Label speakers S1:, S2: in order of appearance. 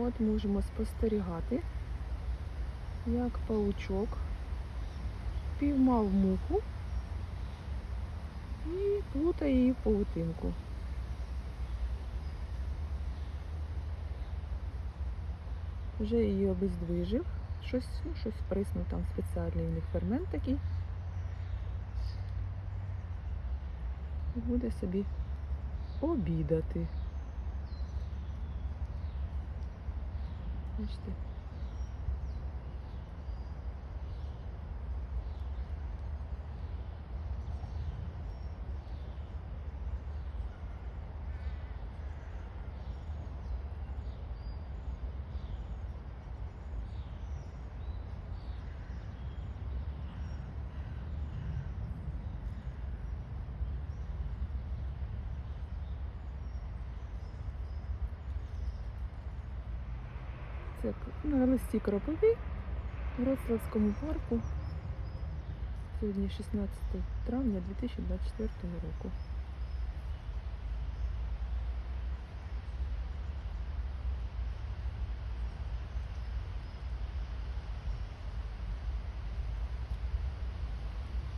S1: От можемо спостерігати, як паучок піймав муху і плутає її в паутинку. Вже її обездвижив. Щось, ну, щось приснув, там спеціальний у них фермент такий. І буде собі обідати. İşte. Це на листі Кроповій в Роцлавському парку. Сьогодні 16 травня 2024 року.